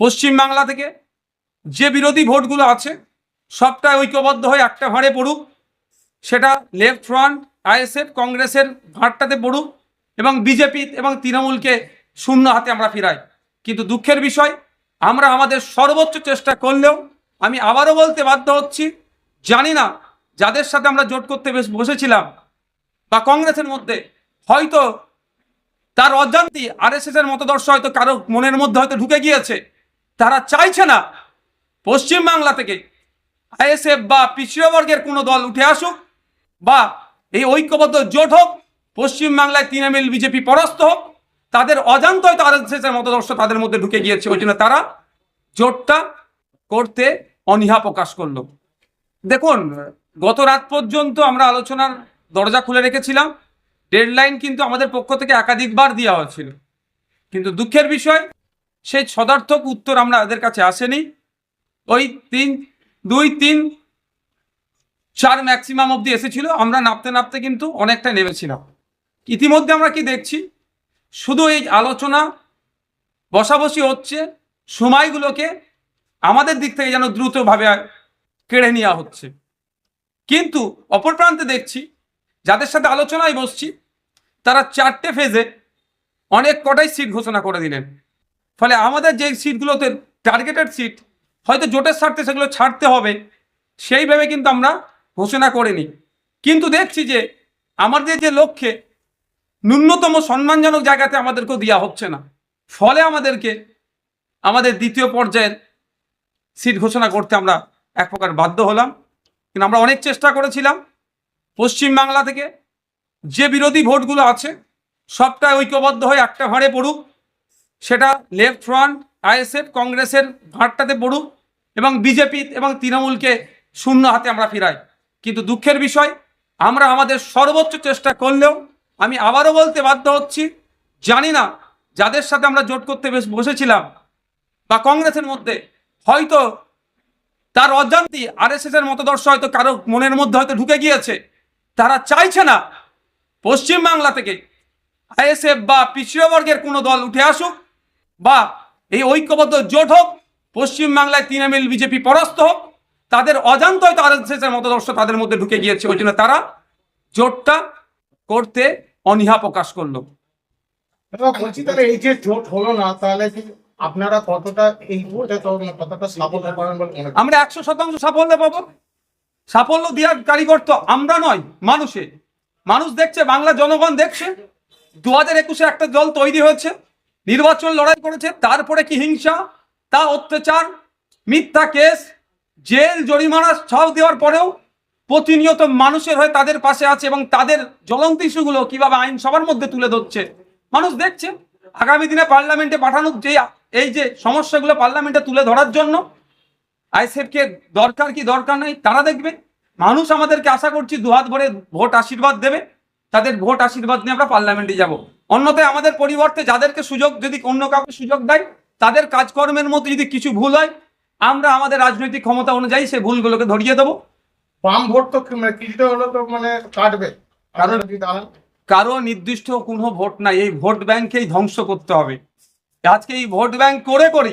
পশ্চিমবাংলা থেকে যে বিরোধী ভোটগুলো আছে সবটা ঐক্যবদ্ধ হয়ে একটা ভাঁড়ে পড়ুক। সেটা লেফট ফ্রন্ট আইএসএফ কংগ্রেসের ভাঁড়টাতে পড়ুক এবং বিজেপি এবং তৃণমূলকে শূন্য হাতে আমরা ফিরাই। কিন্তু দুঃখের বিষয়, আমরা আমাদের সর্বোচ্চ চেষ্টা করলেও আমি আবারও বলতে বাধ্য হচ্ছি, জানি না যাদের সাথে আমরা জোট করতে বেশ বসেছিলাম বা কংগ্রেসের মধ্যে, হয়তো তার অজান্তি আরএসএস এর মতদর্শ হয়তো কারও মনের মধ্যে হয়তো ঢুকে গিয়েছে। তারা চাইছে না পশ্চিমবাংলা থেকে আইএসএফ বা পিছিয়ে বর্গের কোনো দল উঠে আসুক বা এই ঐক্যবদ্ধ জোট হোক পশ্চিমবাংলায় তৃণমূল বিজেপি পরাস্ত হোক, তাদের অজান্ত হয়তো এর মতদর্শ তাদের মধ্যে ঢুকে গিয়েছে, ওই জন্য তারা জোটটা করতে অনীহা প্রকাশ করল। দেখুন, গত রাত পর্যন্ত আমরা আলোচনার দরজা খুলে রেখেছিলাম, ডেডলাইন কিন্তু আমাদের পক্ষ থেকে একাধিকবার দেওয়া হয়েছিল। কিন্তু দুঃখের বিষয় সেই সদার্থক উত্তর আমরা এদের কাছে আসেনি। ওই তিন, দুই, তিন, চার ম্যাক্সিমাম অবধি এসেছিল। আমরা নাপতে নাপতে কিন্তু অনেকটা নেমেছিলাম। ইতিমধ্যে আমরা কি দেখছি? শুধু এই আলোচনা বসাবসি হচ্ছে, সময়গুলোকে আমাদের দিক থেকে যেন দ্রুতভাবে কেড়ে নেওয়া হচ্ছে। কিন্তু অপর প্রান্তে দেখছি, যাদের সাথে আলোচনায় বসছি, তারা চারটে ফেজে অনেক কটাই সিট ঘোষণা করে দিলেন। ফলে আমাদের যে সিটগুলোতে টার্গেটেড সিট হয়তো জোটের স্বার্থে সেগুলো ছাড়তে হবে, সেই ভেবে কিন্তু আমরা ঘোষণা করিনি। কিন্তু দেখছি যে আমাদের যে লক্ষ্যে ন্যূনতম সম্মানজনক জায়গাতে আমাদেরকেও দেওয়া হচ্ছে না। ফলে আমাদেরকে আমাদের দ্বিতীয় পর্যায়ের সিট ঘোষণা করতে আমরা এক প্রকার বাধ্য হলাম। কিন্তু আমরা অনেক চেষ্টা করেছিলাম পশ্চিমবাংলা থেকে। যে বিরোধী ভোটগুলো আছে সবটা ঐক্যবদ্ধ হয়ে একটা ভাঁড়ে পড়ুক। সেটা লেফট ফ্রন্ট আইএসএফ কংগ্রেসের ভাঁড়টাতে পড়ুক এবং বিজেপি এবং তৃণমূলকে শূন্য হাতে আমরা ফিরাই। কিন্তু দুঃখের বিষয়, আমরা আমাদের সর্বোচ্চ চেষ্টা করলেও আমি আবারও বলতে বাধ্য হচ্ছি, জানি না যাদের সাথে আমরা জোট করতে বেশ বসেছিলাম বা কংগ্রেসের মধ্যে, হয়তো তার অজান্তি আরএসএস এর মতদর্শ হয়তো কারও মনের মধ্যে হয়তো ঢুকে গিয়েছে। তারা চাইছে না পশ্চিমবাংলা থেকে আইএসএফ বা পিছিয়ে বর্গের কোনো দল উঠে আসুক বা এই ঐক্যবদ্ধ জোট হোক পশ্চিমবাংলায় তৃণমূল বিজেপি পরাস্ত হোক তাদের অজান্ত হয়তো আরএসএস এর মতদর্শ তাদের মধ্যে ঢুকে গিয়েছে ওই জন্য তারা জোটটা করতে অনীহা প্রকাশ করল। বলছি তাহলে এই যে জোট হলো না তাহলে আপনারা কতটা এই ভোটে তো কতটা সাফল্য পাবেন বলে আমরা একশো শতাংশ সাফল্য পাবো। সাফল্য দেওয়ার কারিগর তো আমরা নয় মানুষে। মানুষ দেখছে বাংলা জনগণ দেখছে। দু হাজার একুশে একটা দল তৈরি হয়েছে। নির্বাচন লড়াই করেছে, তারপরে কি হিংসা? তা অত্যাচার, মিথ্যা কেস, জেল, জরিমানা সব দেওয়ার পরেও প্রতিনিয়ত মানুষের হয়ে তাদের পাশে আছে এবং তাদের জ্বলন্ত ইস্যুগুলো কীভাবে আইন সবার মধ্যে তুলে ধরছে। মানুষ দেখছে, আগামী দিনে পার্লামেন্টে পাঠানোর যে, এই যে সমস্যাগুলো পার্লামেন্টে তুলে ধরার জন্য আইসেফকে দরকার কি দরকার নেই, তারা দেখবে। মানুষ আমাদেরকে আশা করছি দুহাত ভরে ভোট আশীর্বাদ দেবে। তাদের ভোট আশীর্বাদ নিয়ে আমরা পার্লামেন্টে যাব। অন্যথায় আমাদের পরিবর্তে যাদেরকে সুযোগ যদি অন্য কাউকে সুযোগ দেয় তাদের কাজকর্মের মধ্যে যদি কিছু ভুল হয় আমরা আমাদের রাজনৈতিক ক্ষমতা অনুযায়ী সেই ভুলগুলোকে ধরিয়ে দেবো। বাম ভোট তো মানে কিছুটা হলো তো মানে কাটবে। কারণ কারও নির্দিষ্ট কোনো ভোট নাই এই ভোট ব্যাংকেই ধ্বংস করতে হবে। আজকে এই ভোট ব্যাংক করে করে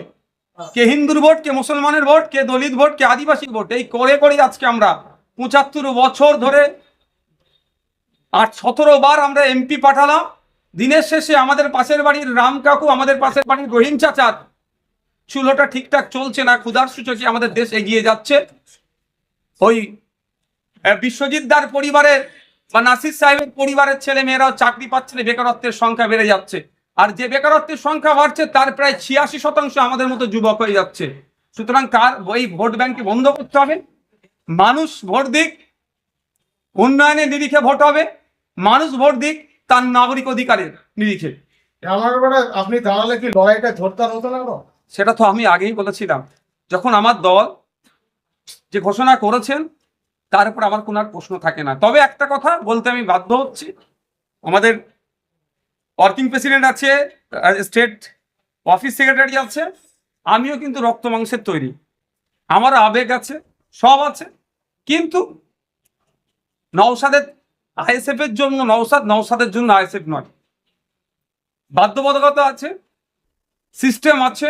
কে হিন্দুর ভোট কে মুসলমানের ভোট কে দলিত ভোট কে আদিবাসী ভোট এই করে করি আজকে আমরা পঁচাত্তর বছর ধরে আট সতেরো বার আমরা এমপি পাঠালাম। দিনের শেষে আমাদের পাশের বাড়ির রাম কাকু, আমাদের পাশের বাড়ির রহিম চাচার চুলোটা ঠিকঠাক চলছে না, ক্ষুধার সূচকে আমাদের দেশ এগিয়ে যাচ্ছে। ওই বিশ্বজিৎ দার পরিবারের বা নাসির সাহেবের পরিবারের ছেলে মেয়েরাও চাকরি পাচ্ছে না, বেকারত্বের সংখ্যা বেড়ে যাচ্ছে। আর যে বেকারত্বের সংখ্যা বাড়ছে, তার প্রায় ছিয়াশি শতাংশ আমাদের মতো যুবক হয়ে যাচ্ছে। সুতরাং কার, ওই ভোট ব্যাংকে বন্ধ করতে হবে? মানুষ ভোট দিক উন্নয়নের নিরিখে ভোট হবে। মানুষ ভোট দিক তার নাগরিক অধিকারের নিরিখে। আমার আপনি দাঁড়ালে কি লড়াইটা জোরদার হতো না সেটা তো আমি আগেই বলেছিলাম। যখন আমার দল যে ঘোষণা করেছেন তার উপর আমার কোনো আর প্রশ্ন থাকে না। তবে একটা কথা বলতে আমি বাধ্য হচ্ছি। আমাদের ওয়ার্কিং প্রেসিডেন্ট আছে স্টেট অফিস সেক্রেটারি আছে আমিও কিন্তু রক্ত মাংসের তৈরি। আমার আবেগ আছে সব আছে। কিন্তু নওসাদের আইএসএফ এর জন্য নওসাদ নওসাদের জন্য আইএসএফ নয়। বাধ্যবাধকতা আছে, সিস্টেম আছে,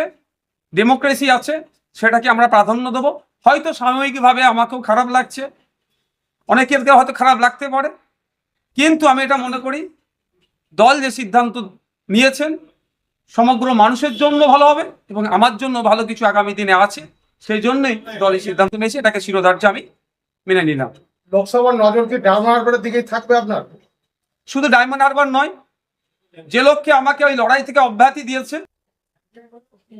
ডেমোক্রেসি আছে, সেটাকে আমরা প্রাধান্য দেবো। হয়তো সাময়িকভাবে আমাকেও খারাপ লাগছে অনেকের হয়তো খারাপ লাগতে পারে, কিন্তু আমি এটা মনে করি, দল যে সিদ্ধান্ত নিয়েছেন, সমগ্র মানুষের জন্য ভালো হবে এবং আমার জন্য ভালো কিছু আগামী দিনে আছে, সেই জন্যই দল সিদ্ধান্ত নিয়েছে, এটাকে শিরোধার্য আমি মেনে নিলাম। লোকসভার নজর কি ডাউন হারবারের দিকেই থাকবে আপনার? শুধু ডায়মন্ড হারবার নয়, যে লক্ষ্যে আমাকে ওই লড়াই থেকে অব্যাহতি দিয়েছে,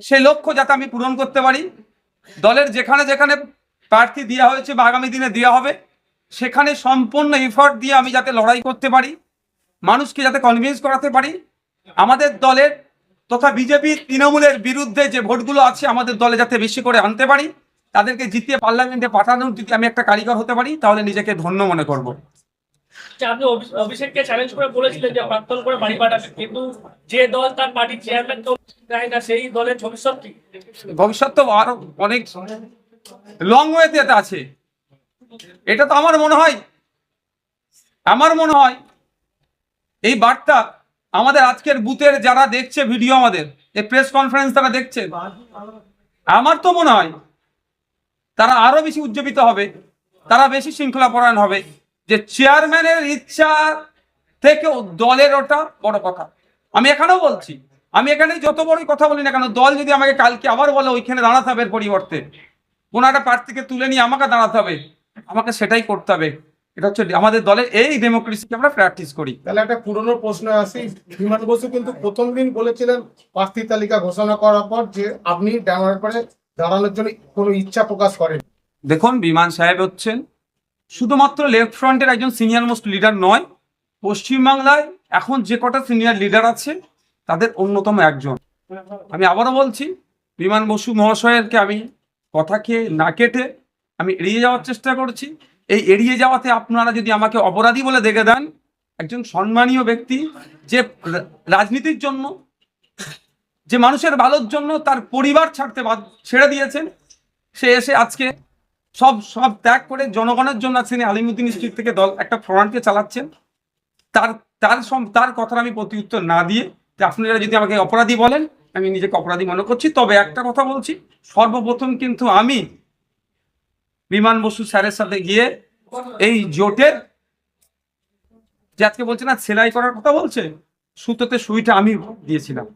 সেই লক্ষ্য যাতে আমি পূরণ করতে পারি। দলের যেখানে যেখানে প্রার্থী দেওয়া হয়েছে বা আগামী দিনে দেওয়া হবে, সেখানে সম্পূর্ণ এফর্ট দিয়ে আমি যাতে লড়াই করতে পারি, মানুষকে যাতে কনভিন্স করাতে পারি। আমাদের দলের তথা বিজেপি তৃণমূলের বিরুদ্ধে যে ভোটগুলো আছে, আমাদের দলে যাতে বেশি করে আনতে পারি। তাদেরকে জিতিয়ে পার্লামেন্টে পাঠানোর যদি আমি একটা কারিগর হতে পারি তাহলে নিজেকে ধন্য মনে করব। আপনি অভিষেককে চ্যালেঞ্জ করে বলেছিলেন যে প্রাক্তন করে বাড়ি পাঠাবে কিন্তু যে দল তার পার্টির চেয়ারম্যান তো না সেই দলের ভবিষ্যৎ কি? ভবিষ্যৎ তো আরও অনেক লং ওয়েতে আছে। এটা তো আমার মনে হয় আমার মনে হয় এই বার্তা আমাদের আজকের বুথের যারা দেখছে ভিডিও আমাদের এই প্রেস কনফারেন্স তারা দেখছে আমার তো মনে হয় তারা আরও বেশি উজ্জীবিত হবে, তারা বেশি শৃঙ্খলাপরায়ণ হবে। যে চেয়ারম্যানের ইচ্ছা থেকে দলের ওটা বড় কথা। আমি এখানেও বলছি, আমি এখানে যত বড়ই কথা বলি না কেন, দল যদি আমাকে কালকে আবার বলে ওইখানে দাঁড়াতে হবে পরিবর্তে, কোনো একটা প্রার্থীকে তুলে নিয়ে আমাকে দাঁড়াতে হবে, আমাকে সেটাই করতে হবে। এটা হচ্ছে আমাদের দলের এই ডেমোক্রেসিকে আমরা প্র্যাকটিস করি। তাহলে একটা পুরনো প্রশ্ন আসি, বিমান বসু কিন্তু প্রথম দিন বলেছিলেন প্রার্থী তালিকা ঘোষণা করার পর যে আপনি ডাউন হারবারে দাঁড়ানোর জন্য কোনো ইচ্ছা প্রকাশ করেন। দেখুন, বিমান সাহেব হচ্ছেন শুধুমাত্র লেফট ফ্রন্টের একজন সিনিয়র মোস্ট লিডার নয়, পশ্চিমবাংলায় এখন যে কটা সিনিয়র লিডার আছে, তাদের অন্যতম একজন। আমি আবারও বলছি, বিমান বসু মহাশয়েরকে আমি কথা খেয়ে না কেটে আমি এড়িয়ে যাওয়ার চেষ্টা করছি। এই এড়িয়ে যাওয়াতে আপনারা যদি আমাকে অপরাধী বলে দেখে দেন, একজন সম্মানীয় ব্যক্তি যে রাজনীতির জন্য যে মানুষের ভালোর জন্য তার পরিবার ছাড়তে ছেড়ে দিয়েছেন, সে এসে আজকে সব সব ত্যাগ করে জনগণের জন্য আজকে আলিমুদ্দিন স্ট্রিট থেকে দল, একটা ফ্রন্টকে চালাচ্ছেন। তার তার তার কথার আমি প্রতি উত্তর না দিয়ে যে আপনারা যদি আমাকে অপরাধী বলেন, আমি নিজেকে অপরাধী মনে করছি। তবে একটা কথা বলছি, সর্বপ্রথম কিন্তু আমি বিমান বসু স্যারের সাথে গিয়ে এই জোটের যে আজকে বলছে না, সেলাই করার কথা বলছে সুতোতে সুইটা আমি দিয়েছিলাম।